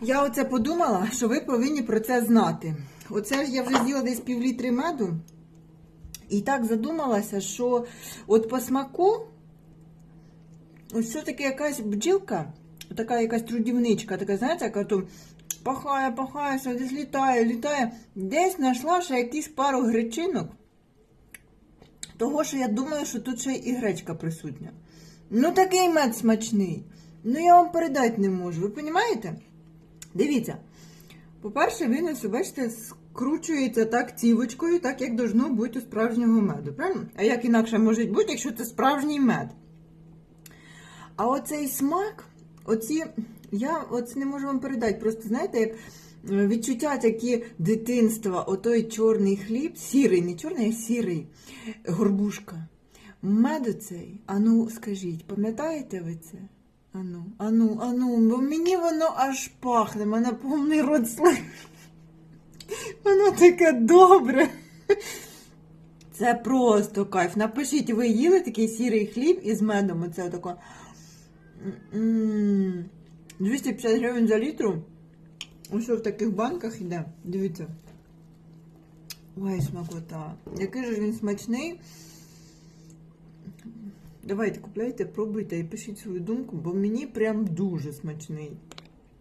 Я оце подумала, що ви повинні про це знати. Оце ж я вже з'їла десь півлітри меду. І так задумалася, що от по смаку, ось все-таки якась бджілка, така якась трудівничка, така, знаєте, яка то пахає, пахає, все десь літає, літає. Десь знайшла ще якісь пару гречинок. Того, що я думаю, що тут ще і гречка присутня. Ну, такий мед смачний. Ну, я вам передати не можу. Ви розумієте? Дивіться. По-перше, він ось, бачите, скручується так цівочкою, так як должно бути у справжнього меду. Правильно? А як інакше може бути, якщо це справжній мед? А оцей смак, оці, я оце не можу вам передати. Просто знаєте, як е, відчуття такі дитинства, отой чорний хліб, сірий, не чорний, а сірий, горбушка. Мед оцей, ану, скажіть, пам'ятаєте ви це? Ану, ану, ану, бо мені воно аж пахне, мене повний рот слив. Воно таке добре. Це просто кайф. Напишіть, ви їли такий сірий хліб із медом. Оце тако. 250 гривень за літру. Ось в таких банках йде. Дивіться. Ой, смакота. Який же він смачний. Давайте купляйте, пробуйте і пишіть свою думку, бо мені прям дуже смачний.